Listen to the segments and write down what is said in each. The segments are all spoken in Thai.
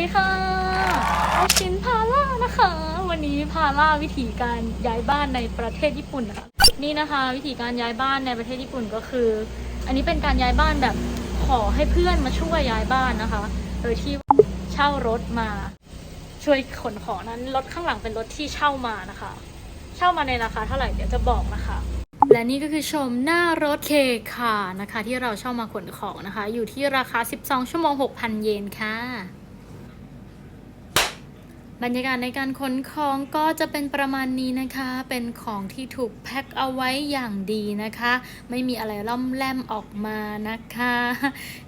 ดีค่ะโอชินพาล่านะคะ วันนี้พาล่าวิธีการย้ายบ้านในประเทศญี่ปุ่นนะคะนี่นะคะ วิธีการย้ายบ้านในประเทศญี่ปุ่นก็คือ อันนี้เป็นการย้ายบ้านแบบขอให้เพื่อนมาช่วยย้ายบ้านนะคะ โดยที่เช่ารถมา ช่วยขนของนั้นรถข้างหลังเป็นรถที่เช่ามานะคะ เช่ามาในราคาเท่าไหร่เดี๋ยวจะบอกนะคะและนี่ก็คือชมหน้ารถเคค่ะนะคะ ที่เราเช่ามาขนของนะคะ อยู่ที่ราคา 12 ชั่วโมง 6,000 เยนค่ะ บรรยากาศในการขนของก็จะเป็นประมาณนี้นะคะ เป็นของที่ถูกแพ็คเอาไว้อย่างดีนะคะ ไม่มีอะไรล่อมแลมออกมานะคะ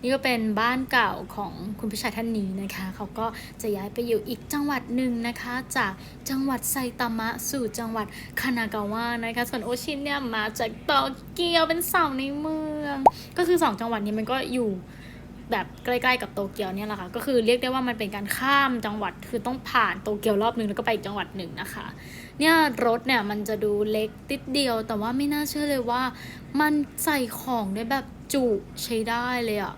นี่ก็เป็นบ้านเก่าของคุณผู้ชายท่านนี้นะคะ เขาก็จะย้ายไปอยู่อีกจังหวัดหนึ่งนะคะ จากจังหวัดไซตามะสู่จังหวัดคานากาวะนะคะ ส่วนโอชินเนี่ยมาจากโตเกียวเป็นสาวในเมือง ก็คือสองจังหวัดนี้มันก็อยู่ แบบใกล้ๆกับโตเกียวเนี่ยแหละค่ะ ก็คือเรียกได้ว่ามันเป็นการข้ามจังหวัดคือต้องผ่านโตเกียวรอบนึงแล้วก็ไปอีกจังหวัดหนึ่งนะคะ เนี่ยรถเนี่ยมันจะดูเล็กติดเดียว แต่ว่าไม่น่าเชื่อเลยว่า มันใส่ของได้แบบจุใช้ได้เลยอะ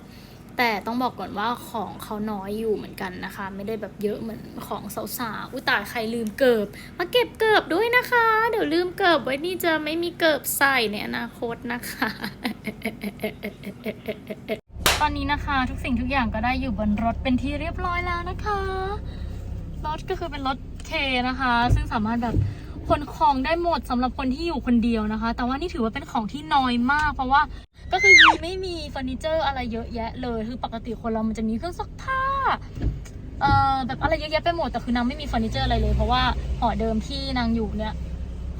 แต่ต้องบอกก่อนว่าของเขาน้อยอยู่เหมือนกันนะคะ ไม่ได้แบบเยอะเหมือนของสาวๆอุตายใครลืมเกิบ มาเก็บเกิบด้วยนะคะ เดี๋ยวลืมเกิบไว้นี่จะไม่มีเกิบใส่ในอนาคตนะคะ นี้นะคะ ทุกสิ่งทุกอย่างก็ได้อยู่บนรถเป็นที่เรียบร้อยแล้วนะคะรถก็คือเป็นรถเคนะคะ ซึ่งสามารถแบบขนของได้หมดสำหรับคนที่อยู่คนเดียวนะคะ แต่ว่านี่ถือว่าเป็นของที่น้อยมาก เพราะว่าก็คือยีไม่มีเฟอร์นิเจอร์อะไรเยอะแยะเลย คือปกติคนเรามันจะมีเครื่องซักผ้าเอ่อแบบอะไรเยอะแยะไปหมดแต่คือนางไม่มีเฟอร์นิเจอร์อะไรเลย เพราะว่าหอเดิมที่นางอยู่เนี่ย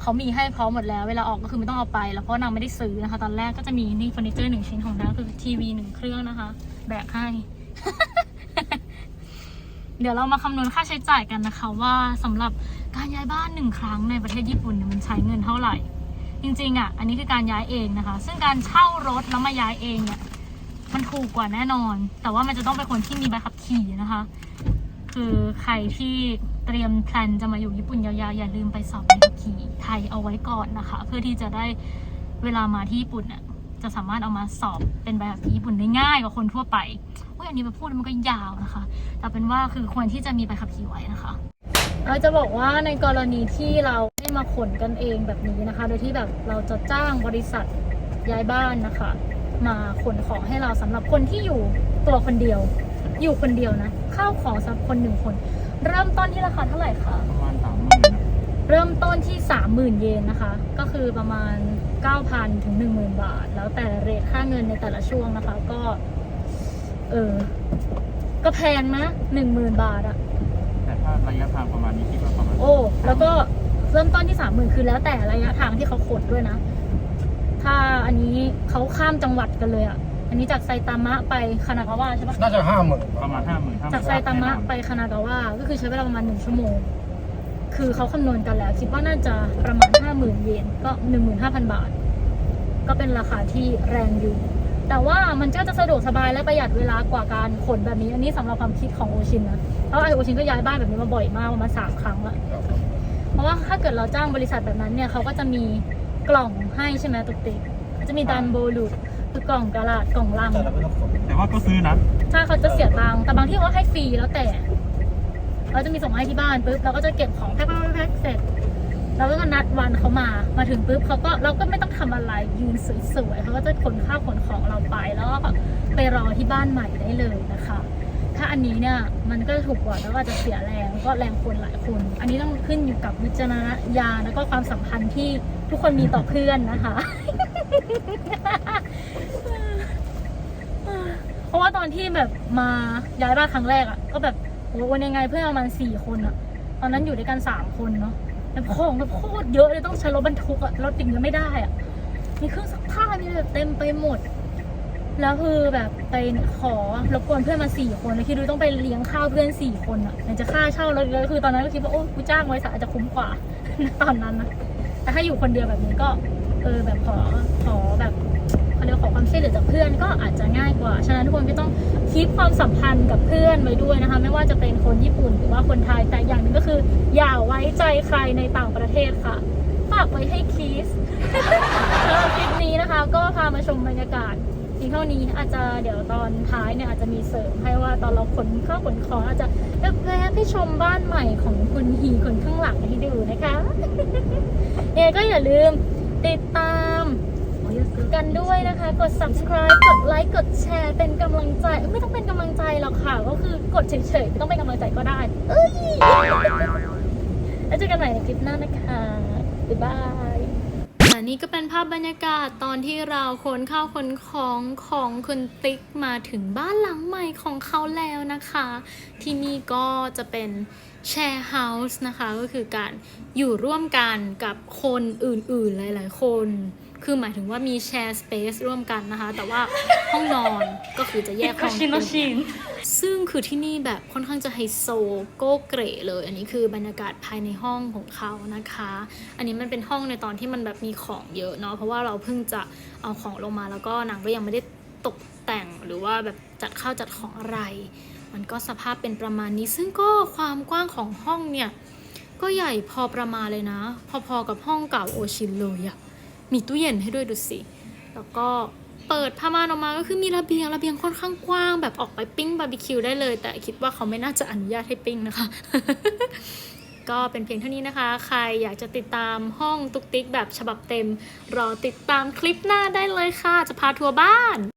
เขามีให้พร้อมหมดแล้วเวลาออกก็คือไม่ต้องเอาไป แล้วเพราะนางไม่ได้ซื้อนะคะ ตอนแรกก็จะมีนี่เฟอร์นิเจอร์หนึ่งชิ้นของนางคือทีวีหนึ่งเครื่องนะคะ แบกให้ เดี๋ยวเรามาคำนวณค่าใช้จ่ายกันนะคะ ว่าสำหรับการย้ายบ้านหนึ่งครั้งในประเทศญี่ปุ่นเนี่ยมันใช้เงินเท่าไหร่ จริงๆอะอันนี้คือการย้ายเองนะคะ ซึ่งการเช่ารถแล้วมาย้ายเองเนี่ยมันถูกกว่าแน่นอน แต่ว่ามันจะต้องเป็นคนที่มีใบขับขี่นะคะ คือใครที่เตรียมแพลนจะมาอยู่ญี่ปุ่นยาวๆ อย่าลืมไปสอบใบขับขี่ไทยเอาไว้ก่อนนะคะ เพื่อที่จะได้เวลามาที่ญี่ปุ่นน่ะจะสามารถเอามาสอบเป็นใบขับขี่ญี่ปุ่นได้ง่ายกว่าคนทั่วไปอุ้ยอันนี้มาพูดมันก็ยาวนะคะ แต่เป็นว่าคือควรที่จะมีใบขับขี่ไว้นะคะเราจะบอกว่าในกรณีที่เราได้มาขนกันเองแบบนี้นะคะ โดยที่แบบเราจะจ้างบริษัทย้ายบ้านนะคะ มาขนของให้เราสำหรับคนที่อยู่ตัวคนเดียว อยู่คนเดียวนะ ข้าวของสำหรับคนหนึ่งคน เริ่มต้นที่ราคาเท่าไหร่คะประมาณสามหมื่นเริ่มต้นที่ 30,000 เยนนะคะ ก็คือประมาณ 9,000 ถึง 10,000 บาท แล้วแต่เรทค่าเงินในแต่ละช่วงนะคะ ก็ เออ ก็แพงนะ 10,000 บาทอะแต่ถ้าระยะทางประมาณนี้คิดว่าประมาณ โอ้ แล้วก็เริ่มต้นที่ 30,000 คือแล้วแต่ระยะทางที่เขาขนด้วยนะ ถ้าอันนี้เขาข้ามจังหวัดกันเลยอะ อันนี้จากไซตามะไปคานากาวะใช่ปะน่าจะห้าหมื่นประมาณห้าหมื่นจากไซตามะไปคานากาวะก็คือใช้เวลาประมาณหนึ่งชั่วโมง คือเขาคำนวณกันแล้ว คิดว่าน่าจะประมาณห้าหมื่นเยนก็หนึ่งหมื่นห้าพันบาท ก็เป็นราคาที่แรงอยู่ แต่ว่ามันก็จะสะดวกสบายและประหยัดเวลากว่าการขนแบบนี้ อันนี้สำหรับความคิดของโอชินนะเพราะว่าโอชินก็ย้ายบ้านแบบนี้มาบ่อยมากประมาณสามครั้งละเพราะว่าถ้าเกิดเราจ้างบริษัทแบบนั้นเนี่ยเขาก็จะมีกล่องให้ใช่ไหมตุกติกก็จะมีดันโบลูด คือกล่องกระดาษกล่องลังแต่เราไม่ต้องขนแต่ว่าก็ซื้อนะ ใช่เขาจะเสียตังค์แต่บางที่เขาให้ฟรีแล้วแต่เขาจะมีส่งมาให้ที่บ้านปุ๊บเราก็จะเก็บของแพ็คๆแพ็คๆเสร็จเราก็นัดวันเขามา มาถึงปุ๊บเขาก็เราก็ไม่ต้องทำอะไรยืนสวยๆเขาก็จะขนข้าวขนของเราไปแล้วก็ไปรอที่บ้านใหม่ได้เลยนะคะ ถ้าอันนี้เนี่ยมันก็ถูกกว่าแล้วก็อาจจะเสียแรงก็แรงคนหลายคน อันนี้ต้องขึ้นอยู่กับวิจารณญาณแล้วก็ความสัมพันธ์ที่ทุกคนมีต่อเพื่อนนะคะ เพราะว่าตอนที่แบบมาย้ายบ้านครั้งแรกอะ่ะ ก็แบบโอ้วันยังไงเพื่อนประมาณสี่คนอะ่ะ ตอนนั้นอยู่ด้วยกันสามคนเนาะแล้วของแบบโคตรเยอะเลยต้องใช้รถบรรทุกอะ่ะรถติ่งยังไม่ได้อะ่ะ มีเครื่องซักผ้ามีแบบเต็มไปหมด แล้วคือแบบไปขอรบกวนเพื่อนมาสี่คนแล้วคิดดูต้องไปเลี้ยงข้าวเพื่อนสี่คนอะ่ะไหนจะค่าเช่ารถเลยคือตอนนั้นก็คิดว่าโอ้กูจ้างบริษัทอาจจะคุ้มกว่า ตอนนั้นนะแต่ถ้าอยู่คนเดียวแบบนี้ก็ เออแบบขอขอแบบเขาเรียกว่าขอความช่วยเหลือจากเพื่อนก็อาจจะง่ายกว่า ฉะนั้นทุกคนก็ต้องคีปความสัมพันธ์กับเพื่อนไว้ด้วยนะคะ ไม่ว่าจะเป็นคนญี่ปุ่นหรือว่าคนไทยแต่อย่างหนึ่งก็คือ อย่าไว้ใจใครในต่างประเทศค่ะฝากไว้ให้คีสสำหรับคลิปนี้นะคะ ก็พามาชมบรรยากาศเพียงเท่านี้อาจจะเดี๋ยวตอนท้ายเนี่ยอาจจะมีเสริมให้ว่าตอนเราขนข้าวขนของอาจจะแวะไปชมบ้านใหม่ของคุณฮีคนข้างหลังให้ดูนะคะเอก็อย่าลืม ติดตามกันด้วยนะคะ กด subscribe กดไลค์ กดแชร์ เป็นกำลังใจ ไม่ต้องเป็นกำลังใจหรอกค่ะ ก็คือกดเฉยๆ ไม่ต้องเป็นกำลังใจก็ได้ เอ้ย แล้วเจอกันใหม่ในคลิปหน้านะคะ บ๊ายบาย นนี้ก็เป็นภาพบรรยากาศตอนที่เราขนข้าวขนของของคุณติ๊กมาถึงบ้านหลังใหม่ของเขาแล้วนะคะ ที่นี่ก็จะเป็นแชร์เฮาส์นะคะก็คือการอยู่ร่วมกันกับคนอื่นๆหลาย ๆ คน คือหมายถึงว่ามีแชร์สเปซร่วมกันนะคะ แต่ว่าห้องนอนก็คือจะแยกห้อง ซึ่งคือที่นี่แบบค่อนข้างจะไฮโซโก้เกรเลย อันนี้คือบรรยากาศภายในห้องของเขานะคะ อันนี้มันเป็นห้องในตอนที่มันแบบมีของเยอะเนาะเพราะว่าเราเพิ่งจะเอาของลงมาแล้วก็นางก็ยังไม่ได้ตกแต่งหรือว่าแบบจัดข้าวจัดของอะไร มันก็สภาพเป็นประมาณนี้ ซึ่งก็ความกว้างของห้องเนี่ยก็ใหญ่พอประมาณเลยนะ พอๆกับห้องเก่าโอชินเลยอะมีตู้เย็นให้ด้วยดูสิ แล้วก็ เปิดผ้าม่านออกมาก็คือมีระเบียงระเบียงค่อนข้างกว้าง แบบออกไปปิ้งบาร์บีคิวได้เลย แต่คิดว่าเขาไม่น่าจะอนุญาตให้ปิ้งนะคะ ก็เป็นเพียงเท่านี้นะคะ ใครอยากจะติดตามห้องตุกติ๊กแบบฉบับเต็ม รอติดตามคลิปหน้าได้เลยค่ะ จะพาทัวร์บ้าน